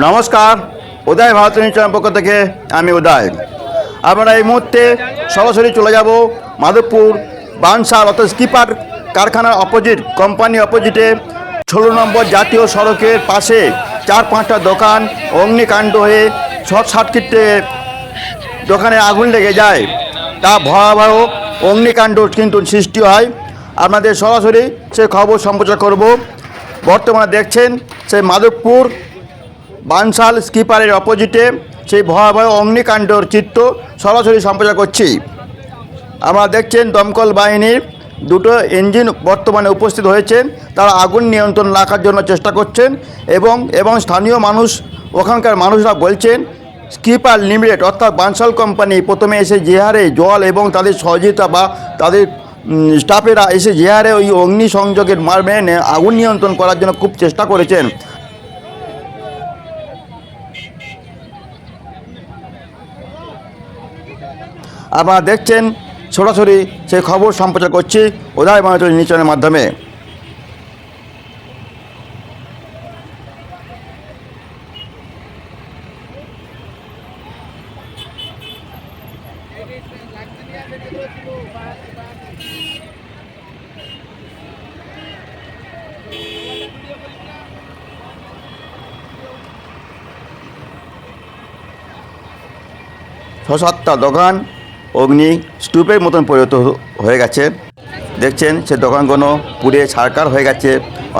নমস্কার, উদয় ভারত চ্যানেল পক্ষ থেকে আমি উদয়। আমরা এই মুহূর্তে সরাসরি চলে যাব মাধবপুর বানসার অর্থাৎ স্কিপার কারখানার অপোজিট, কোম্পানি অপোজিটে। ষোলো নম্বর জাতীয় সড়কের পাশে চার পাঁচটা দোকান, অগ্নিকাণ্ড হয়ে শর্ট সার্কিটে দোকানে আগুন লেগে যায়। তা ভয়াবহ অগ্নিকাণ্ড কিন্তু সৃষ্টি হয়। আপনাদের সরাসরি সে খবর সম্প্রচার করব। বর্তমানে দেখছেন সেই মাধবপুর বানসাল স্কিপারের অপোজিটে সেই ভয়াবহ অগ্নিকাণ্ডর চিত্র সরাসরি সম্প্রচার করছি। আমরা দেখছেন দমকল বাহিনীর দুটো ইঞ্জিন বর্তমানে উপস্থিত হয়েছেন তারা আগুন নিয়ন্ত্রণ রাখার জন্য চেষ্টা করছেন এবং এবং স্থানীয় মানুষ, ওখানকার মানুষরা বলছেন, স্কিপার লিমিটেড অর্থাৎ বানসাল কোম্পানি প্রথমে এসে যে হারে জল এবং তাদের সহযোগিতা বা তাদের স্টাফেরা এসে যে হারে ওই অগ্নি সংযোগের মার মেনে আগুন নিয়ন্ত্রণ করার জন্য খুব চেষ্টা করেছেন। আপনারা দেখছেন সরাসরি সেই খবর সম্প্রচার করছি উদয় বাংলা নিচনের মাধ্যমে। ছ সাতটা দোকান অগ্নি স্তূপের মতন পরিণত হয়ে গেছে। দেখছেন, সে দোকানগুলো পুড়ে ছারকার হয়ে গেছে,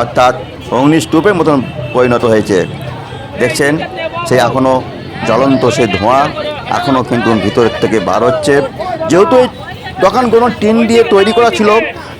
অর্থাৎ অগ্নি স্তূপের মতন পরিণত হয়েছে। দেখছেন, সে এখনও জ্বলন্ত সে ধোঁয়া এখনও কিন্তু ভিতরের থেকে বার হচ্ছে। যেহেতু এই দোকানগুলো টিন দিয়ে তৈরি করা ছিল,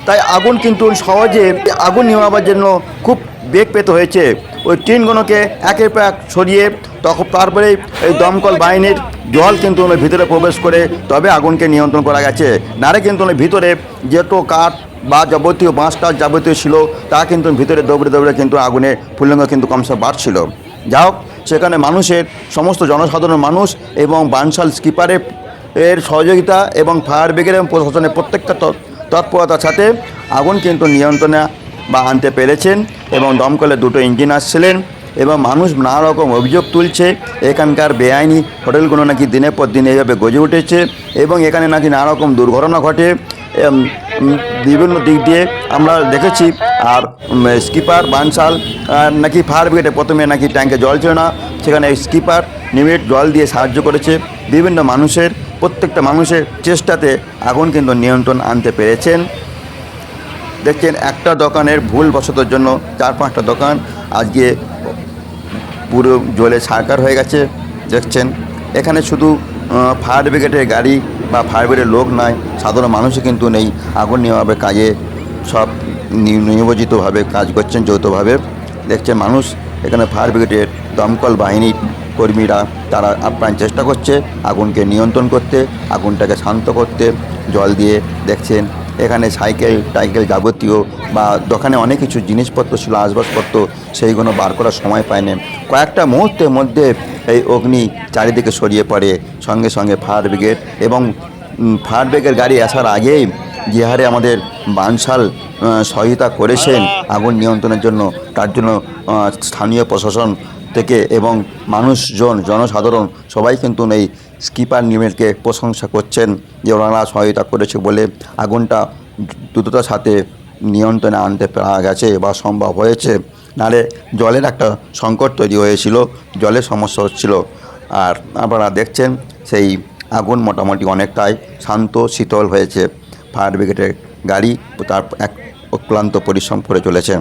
তাই আগুন কিন্তু সহজে আগুন নেওয়াবার জন্য খুব বেগ পেতে হয়েছে। ওই টিনগুলোকে একের পর এক সরিয়ে তখন তারপরে এই দমকল বাহিনীর জল কিন্তু ভিতরে প্রবেশ করে তবে আগুনকে নিয়ন্ত্রণ করা গেছে। নারে কিন্তু ভিতরে যত কাঠ বা যাবতীয় বাঁশ টাস যাবতীয় ছিল, তা কিন্তু ভিতরে দৌড়ে দৌড়ে কিন্তু আগুনে ফুলঙ্গ কিন্তু কমসে বাড়ছিল। যা হোক, সেখানে মানুষের, সমস্ত জনসাধারণ মানুষ এবং বানশাল স্কিপারের এর সহযোগিতা এবং ফায়ার ব্রিগেড এবং প্রশাসনের প্রত্যেকটা তৎ- তৎপরতার সাথে আগুন কিন্তু নিয়ন্ত্রণে বা আনতে পেরেছেন এবং দমকলে দুটো ইঞ্জিন আসছিলেন এবং মানুষ নানা রকম অভিযোগ তুলছে, এখানকার বেআইনি হোটেলগুলো নাকি দিনের পর দিন এইভাবে গজে উঠেছে এবং এখানে নাকি নানা রকম দুর্ঘটনা ঘটে। বিভিন্ন দিক দিয়ে আমরা দেখেছি, আর স্কিপার বানশাল নাকি ফায়ার ব্রিগেডে প্রথমে নাকি ট্যাঙ্কে জল ছিল না, সেখানে স্কিপার নিমিট জল দিয়ে সাহায্য করেছে। বিভিন্ন মানুষের, প্রত্যেকটা মানুষের চেষ্টাতে আগুন কিন্তু নিয়ন্ত্রণ আনতে পেরেছেন। দেখছেন, একটা দোকানের ভুল বশতর জন্য চার পাঁচটা দোকান আজকে পুরো জলে ছারকার হয়ে গেছে। দেখছেন, এখানে শুধু ফায়ার ব্রিগেডের গাড়ি বা ফায়ার ব্রিগেডের লোক নয়, সাধারণ মানুষও কিন্তু নেই। আগুন নেওয়াবে কাজে সব নিয়োজিতভাবে কাজ করছেন যৌথভাবে। দেখছেন, মানুষ এখানে ফায়ার ব্রিগেডের দমকল বাহিনীর কর্মীরা, তারা আপ্রাণ চেষ্টা করছে আগুনকে নিয়ন্ত্রণ করতে, আগুনটাকে শান্ত করতে, জল দিয়ে দেখছেন এখানে সাইকেল, টাইকেল যাবতীয় বা দোকানে অনেক কিছু জিনিসপত্র ছিল, আসবাবপত্র, সেইগুলো বার করার সময় পায় না। কয়েকটা মুহূর্তের মধ্যে এই অগ্নি চারিদিকে সরিয়ে পড়ে, সঙ্গে সঙ্গে ফায়ার ব্রিগেড এবং ফায়ার ব্রিগেড গাড়ি আসার আগেই যে হারে আমাদের বানশাল সহায়তা করেছেন আগুন নিয়ন্ত্রণের জন্য। তার জন্য স্থানীয় প্রশাসন থেকে এবং মানুষজন, জনসাধারণ সবাই কিন্তু এই স্কিপার নিমেলকে প্রশংসা করছেন যে ওনারা সহায়তা করেছে বলে আগুনটা দ্রুততার সাথে নিয়ন্ত্রণে আনতে পারা গেছে বা সম্ভব হয়েছে। নাহলে জলের একটা সংকট তৈরি হয়েছিল, জলের সমস্যা হচ্ছিল। আর আপনারা দেখছেন সেই আগুন মোটামুটি অনেকটাই শান্ত, শীতল হয়েছে। ফায়ার ব্রিগেডের গাড়ি তার এক অক্লান্ত পরিশ্রম করে চলেছে।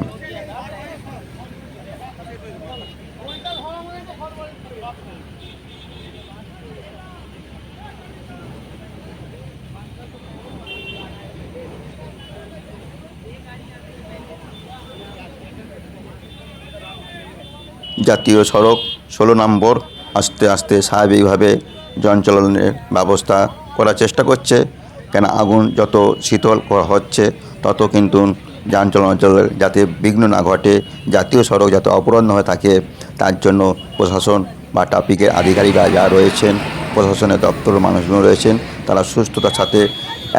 জাতীয় সড়ক ষোলো নম্বর আস্তে আস্তে স্বাভাবিকভাবে জনচলনের ব্যবস্থা করার চেষ্টা করছে। কেন আগুন যত শীতল হচ্ছে, তত কিন্তু যান চলাচলের যাতে বিঘ্ন না ঘটে, জাতীয় সড়ক যাতে অপরাধ হয়ে থাকে, তার জন্য প্রশাসন বা ট্রাফিকের আধিকারিকরা যা রয়েছেন, প্রশাসনের দপ্তরের মানুষজন রয়েছেন, তারা সুস্থতার সাথে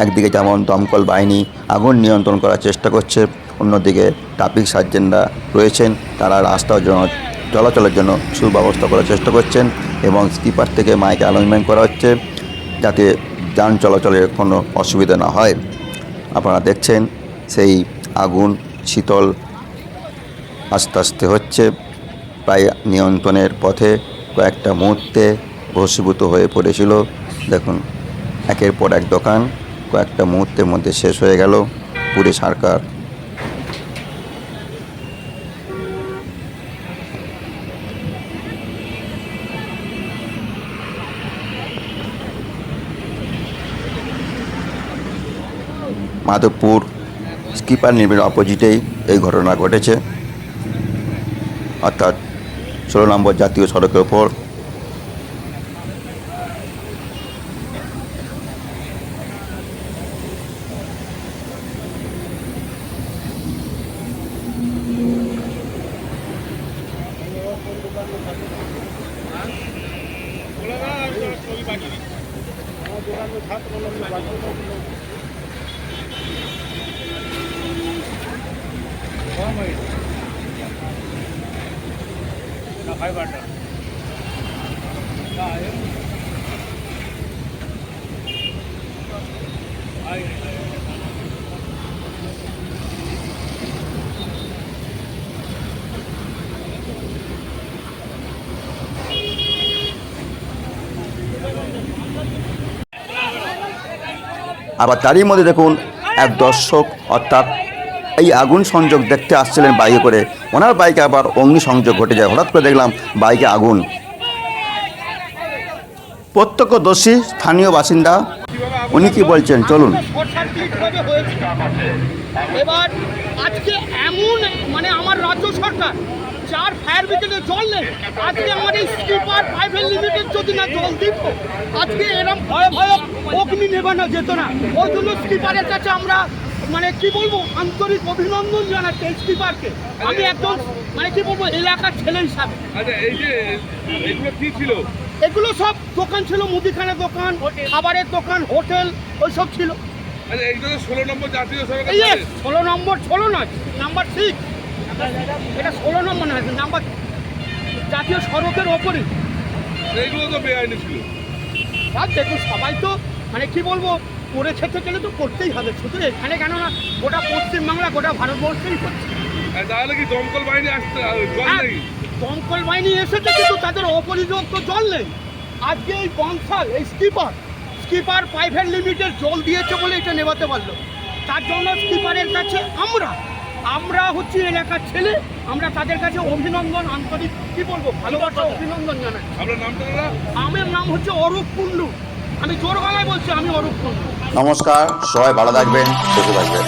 একদিকে যেমন দমকল বাহিনী আগুন নিয়ন্ত্রণ করার চেষ্টা করছে, অন্যদিকে ট্রাফিক সার্জেনরা রয়েছেন, তারা রাস্তা চলাচলের জন্য সুব্যবস্থা করার চেষ্টা করছেন এবং স্কিপার থেকে মাইক অ্যালাইনমেন্ট করা হচ্ছে যাতে যান চলাচলের কোনো অসুবিধা না হয়। আপনারা দেখছেন সেই আগুন শীতল আস্তে আস্তে হচ্ছে, প্রায় নিয়ন্ত্রণের পথে কয়েকটা মুহূর্তে ভস্মীভূত হয়ে পড়েছিল। দেখুন, একের পর এক দোকান কয়েকটা মুহূর্তের মধ্যে শেষ হয়ে গেল। পুরী সরকার মাধবপুর স্কিপার নির্মের অপোজিটেই এই ঘটনা ঘটেছে। অর্থাৎ ষোলো নম্বর জাতীয় সড়কের ওপর। আবার তারই মধ্যে দেখুন এক দর্শক অর্থাৎ এই আগুন সংযোগ দেখতে আসছিলেন বাইকে করে। ওনার বাইকে আবার অগ্নি সংযোগ ঘটে যায়। হঠাৎ করে দেখলাম বাইকে আগুন। প্রত্যক্ষদর্শী, স্থানীয় বাসিন্দা, উনি কি বলছেন? চলুন। আজকে ভয় ভয় স্লিপারের কাছে আমরা মানে কি বলব আন্তরিক অভিনন্দন জানাচ্ছি স্লিপারকে। আমি একজন মানে কি বলব এলাকার ছেলে হিসাবে। আচ্ছা এই যে এগুলো কি ছিল? এগুলো সব দোকান ছিল মুদিখানা দোকান খাবারের দোকান হোটেল ওইসব ছিল। আচ্ছা ষোলো নম্বর জাতীয় সড়ক ষোলো নম্বর ষোলো নয় নাম্বার সিক্স এটা ষোলো নম্বর নয় নাম্বার জাতীয় সড়কের ওপরে। এইগুলো তো বেআইনি ছিল। আর দেখুন সবাই তো মানে কি বলব করে তো গেলে তো করতেই হবে শুধু এখানে কেন না গোটা পশ্চিমবাংলা গোটা ভারতবর্ষেই করছে। তাহলে কি দমকল বাহিনী আসতে জল নেই? দমকল বাহিনী এসেছে কিন্তু তাদের অপরিযুক্ত জল নেই। আজকে এই বংশাল এই স্কিপার স্কিপার প্রাইভেট লিমিটেড জল দিয়েছে বলে এটা নেভাতে পারল। তার জন্য স্কিপারের কাছে আমরা আমরা হচ্ছে এলাকার ছেলে আমরা তাদের কাছে অভিনন্দন আন্তরিক কি বলব ভালোবাসা অভিনন্দন জানাই আমার নাম হচ্ছে অরূপ কুণ্ডু। আমি জোর গলায় বলছি আমি অরূপ কুণ্ডু। নমস্কার সবাই ভালো থাকবেন সুস্থ থাকবেন।